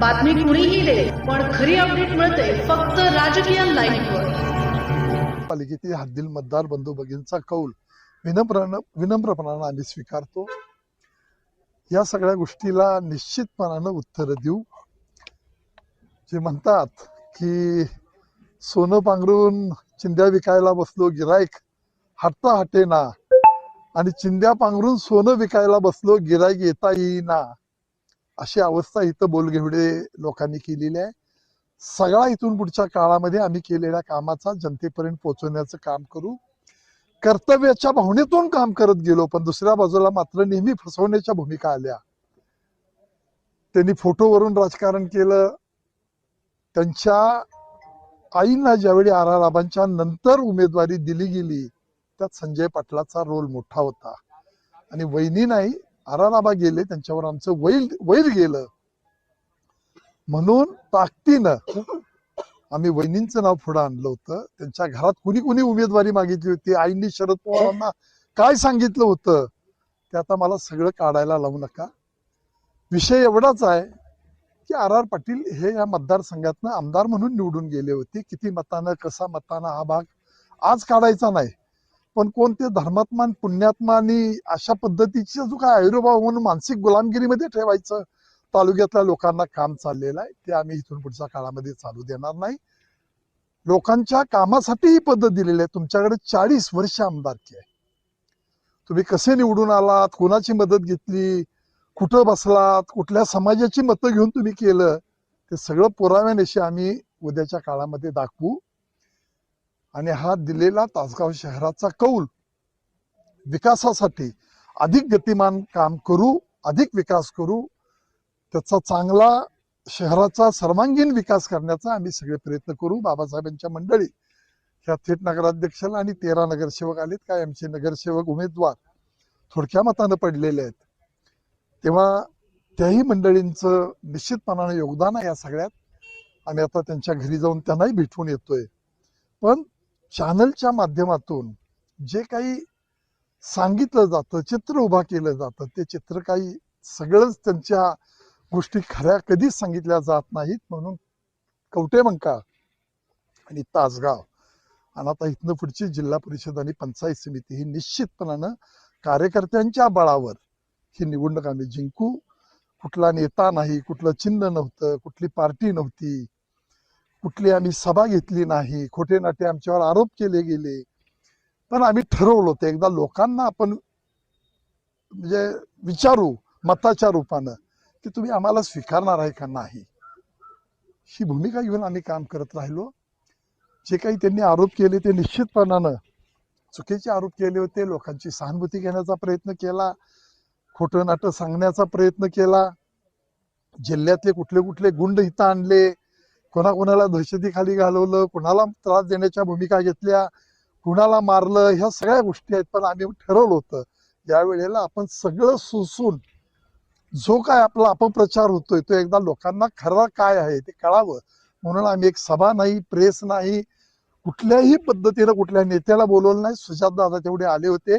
बातमी कुणीही दे पण खरी अपडेट मिळते फक्त राजकीय लाईव्हवर पालिकेतील हद्दील मतदार बंधू भगिनींचा कौल विनम्र विनम्रपणानं आम्ही स्वीकारतो. या सगळ्या गोष्टीला निश्चितपणानं उत्तर देऊ. जे म्हणतात की सोनं पांघरून चिंध्या विकायला बसलो गिराईक हटता हटेना. आणि चिंध्या पांघरून सोनं विकायला बसलो गिराईक येता येईना. अशी अवस्था इथं बोलगेवडे लोकांनी केलेली आहे. सगळा इथून पुढच्या काळामध्ये आम्ही केलेल्या कामाचा जनतेपर्यंत पोहोचवण्याचं काम करू. कर्तव्याच्या भावनेतून काम करत गेलो पण दुसऱ्या बाजूला मात्र नेहमी फसवण्याच्या भूमिका आल्या. त्यांनी फोटोवरून राजकारण केलं. त्यांच्या आईंना ज्यावेळी आर आर आबांच्या नंतर उमेदवारी दिली गेली त्यात संजय पाटलाचा रोल मोठा होता. आणि वहिनी नाही आर आर गेले त्यांच्यावर आमचं वैर वैर गेलं. म्हणून ताकदीनं आम्ही वहिनींचं नाव पुढे आणलं होतं. त्यांच्या घरात कुणी कुणी उमेदवारी मागितली होती? आईंनी शरद पवारांना काय सांगितलं होतं? ते आता मला सगळं काढायला लावू नका. विषय एवढाच आहे की आर आर पाटील हे या मतदारसंघातनं आमदार म्हणून निवडून गेले होते. किती मतानं कसा मतानं हा भाग आज काढायचा नाही. पण कोणते धर्मात्मा आणि पुण्यात्मा आणि अशा पद्धतीचा जो काय आयुर्भाव म्हणून मानसिक गुलामगिरीमध्ये ठेवायचं तालुक्यातल्या लोकांना काम चाललेलं आहे ते आम्ही इथून पुढच्या काळामध्ये चालू देणार नाही. लोकांच्या कामासाठी ही पद्धत दिलेली आहे. तुमच्याकडे चाळीस वर्ष आमदारकी आहे. तुम्ही कसे निवडून आलात? कोणाची मदत घेतली? कुठं बसलात? कुठल्या समाजाची मतं घेऊन तुम्ही केलं? ते सगळं पुराव्यानिशी आम्ही उद्याच्या काळामध्ये दाखवू. आणि हा दिलेला तासगाव शहराचा कौल. विकासासाठी अधिक गतिमान काम करू अधिक विकास करू त्याचा चांगला शहराचा सर्वांगीण विकास करण्याचा आम्ही सगळे प्रयत्न करू. बाबासाहेबांच्या मंडळी ह्या थेट नगराध्यक्षाला आणि तेरा नगरसेवक आलेत. काय आमचे नगरसेवक उमेदवार थोडक्या मतानं पडलेले आहेत. तेव्हा त्याही मंडळींचं निश्चितपणानं योगदान आहे या सगळ्यात. आम्ही आता त्यांच्या घरी जाऊन त्यांनाही भेटून येतोय. पण चॅनलच्या माध्यमातून जे काही सांगितलं जातं चित्र उभा केलं जातं ते चित्र काही सगळंच त्यांच्या गोष्टी खऱ्या कधीच सांगितल्या जात नाहीत म्हणून कवटेमंका आणि तासगाव आणि आता इथनं पुढची जिल्हा परिषद आणि पंचायत समिती ही निश्चितपणानं कार्यकर्त्यांच्या बळावर ही निवडणूक आम्ही जिंकू. कुठला नेता नाही कुठलं चिन्ह नव्हतं कुठली पार्टी नव्हती कुठली आम्ही सभा घेतली नाही खोटे नाटे आमच्यावर आरोप केले गेले. पण आम्ही ठरवलं होतं एकदा लोकांना आपण म्हणजे विचारू मताच्या रूपानं की तुम्ही आम्हाला स्वीकारणार आहे का नाही? ही भूमिका घेऊन आम्ही काम करत राहिलो. जे काही त्यांनी आरोप केले ते निश्चितपणानं चुकीचे आरोप केले होते लोकांची सहानुभूती घेण्याचा प्रयत्न केला खोटं नाटं सांगण्याचा प्रयत्न केला जिल्ह्यातले कुठले कुठले गुंड इथं आणले कोणाकोणाला दहशतीखाली घालवलं कुणाला त्रास देण्याच्या भूमिका घेतल्या कुणाला मारलं ह्या सगळ्या गोष्टी आहेत. पण आम्ही ठरवलं होतं या वेळेला आपण सगळं सुसून जो काय आपला अपप्रचार होतोय तो एकदा लोकांना खरा काय आहे ते कळावं. म्हणून आम्ही एक सभा नाही प्रेस नाही कुठल्याही पद्धतीनं कुठल्या नेत्याला बोलवलं नाही. सुजात दादा तेवढे आले होते.